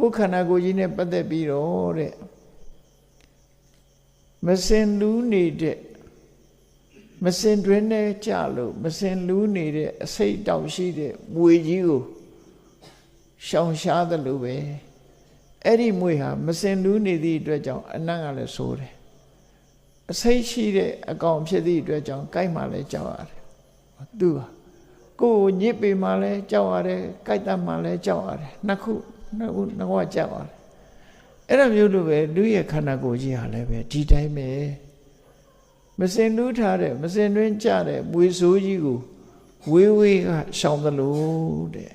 ကိုယ်ခန္ဓာကိုယ်ကြီးနဲ့ပတ်သက်ပြီးတော့တဲ့မစင်လူးနေတဲ့မစင်တွင်နဲ့ကြလို့မစင်လူးနေတဲ့အစိတ်တောင်ရှိတဲ့မွေကြီးကိုရှောင်ရှားတယ်လို့ပဲအဲ့ဒီမွေဟာမစင်လူးနေသည့်အတွက်ကြောင့်အနံ့ကလည်းဆိုးတယ်အစိတ်ရှိတဲ့အကောင်ဖြစ်သည့်အတွက်ကြောင့်ကြိုက်မှလည်းကြောက်ရတယ်သူဟာကိုယ်ညစ်ပေမှလည်းကြောက်ရတယ်ကြိုက်တတ်မှလည်းကြောက်ရတယ်နှစ်ခု နှစ်ခုနှစ်ခုကကြောက်ရတယ်အဲ့လိုမျိုးလိုပဲလူရဲ့ခန္ဓာကိုယ်ကြီးဟာလည်းပဲဒီတိုင်းပဲမစင်လူးထားတဲ့မစင်တွင်းကြတဲ့မွေဆိုးကြီးကိုဝေးဝေးကရှောင်သလိုတဲ့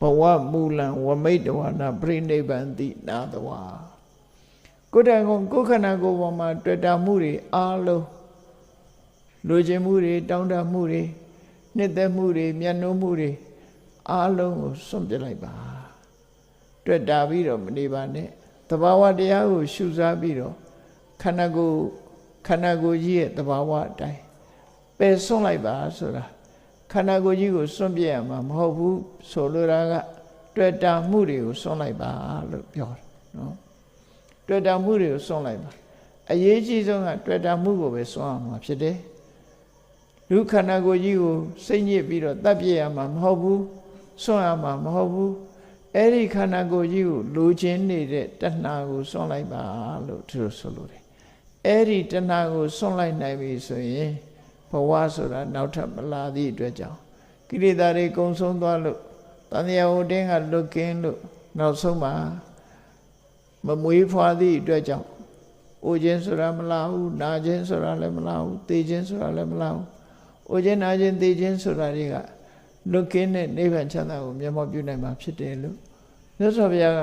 ဘဝမူလံဝမိတ်တဝနာပြိနိဗ္ဗာန်တိနာတဝါကိုယ်တိုင်ကိုကိုယ်ခန္ဓာကိုယ်ပေါ်မှာတွေ့တာမှုတွေအားလုံးလိုချင်မှုတွေတောင်းတမှုတွေနှစ်သက်မှုတွေမျက်နှာမှုတွေအားလုံးကိုစွန့်ပစ်လိုက်ပါ တွေ့တာပြီးတော့မနေပါနဲ့တဘာဝတရားကိုရှုစားပြီးတော့ခန္ဓာကိုယ်ခန္ဓာကိုယ်ကြီးရဲ့တဘာဝအတိုင်းပယ်စွန့်လိုက်ပါဆိုတာခန္ဓာကိုယ်ကြီးကိုစွန့်ပြစ်ရမှာမဟုတ်ဘူးဆိုလိုတာကတွေ့တာမှုတွေကိုစွန့်လိုက်ပါလို့ပြောတယ်နော်တွေ့တာမှုတွေကိုစွန့်လိုက်ပါအရေးကြီးဆုံးကတွေ့တာမှုကိုပဲစွန့်အောင်မှာဖြစ်တယ်လူခန္ဓာကိုယ်ကြီးကိုစိတ်ညစ်ပြီးတော့တတ်ပြစ်ရမှာမဟုတ်ဘူးစွန့်ရမှာမဟုတ်ဘူး အဲ့ဒီခန္ဓာကိုယ်ကြီးကိုလိုချင်နေတဲ့တဏှာကိုစွန့်လိုက်ပါလို့သူတို့ဆိုလိုတယ်အဲ့ဒီတဏှာကိုစွန့်လိုက်နိုင်ပြီဆိုရင်ဘဝဆိုတာနောက်ထပ်မလာသည့်အတွက်ကြောင့်ကိလေသာတွေကုံဆုံးသွားလို့တန်တရားဝတင်းကလွတ်ကင်းလို့နောက်ဆုံးမှာမမွေးဖွားသည့်အတွက်ကြောင့်အိုခြင်းဆိုတာမလာဘူးနာခြင်းဆိုတာလည်းမလာဘူးသိခြင်းဆိုတာလည်းမလာဘူးအိုခြင်းနာခြင်းသိခြင်းဆိုတာတွေက လွတ်ကင်းတဲ့နိဗ္ဗာန်ချမ်းသာကိုမျက်မှောက်ပြုနိုင်မှာဖြစ်တယ်လို့မြတ်စွာဘုရားက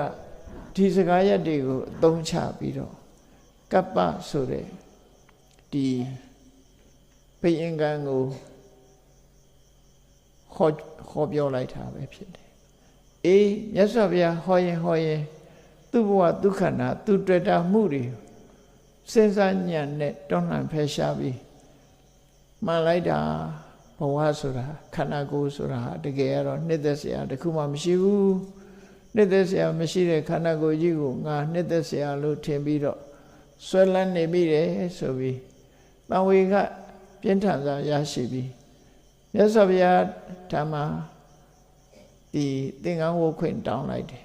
ဒီစကားရက်တွေကိုအသုံးချပြီးတော့ကပ္ပဆိုတဲ့ဒီဘိယင်ကံကိုဟောဟောပြောလိုက်တာပဲဖြစ်တယ်အေးမြတ်စွာဘုရားဟောရင်ဟောရင်သူ့ဘဝဒုက္ခနာသူတွေ့တာမှုတွေစဉ်းစားညံနဲ့တွန်းလှန်ဖယ်ရှားပြီးမှန်လိုက်တာ ဘဝဆိုတာခန္ဓာကိုယ်ဆိုတာတကယ်ကတော့နှစ်သက်စရာတခုမှမရှိဘူးနှစ်သက်စရာမရှိတဲ့ခန္ဓာကိုယ်ကြီးကိုငါနှစ်သက်စရာလို့ထင်ပြီးတော့ဆွဲလန်းနေမိတယ်ဆိုပြီးတန်ဝေကပြင်းထန်စွာရရှိပြီးမြတ်စွာဘုရားဓမ္မဒီသင်္ကန်းဝုတ်ခွင့်တောင်းလိုက်တယ်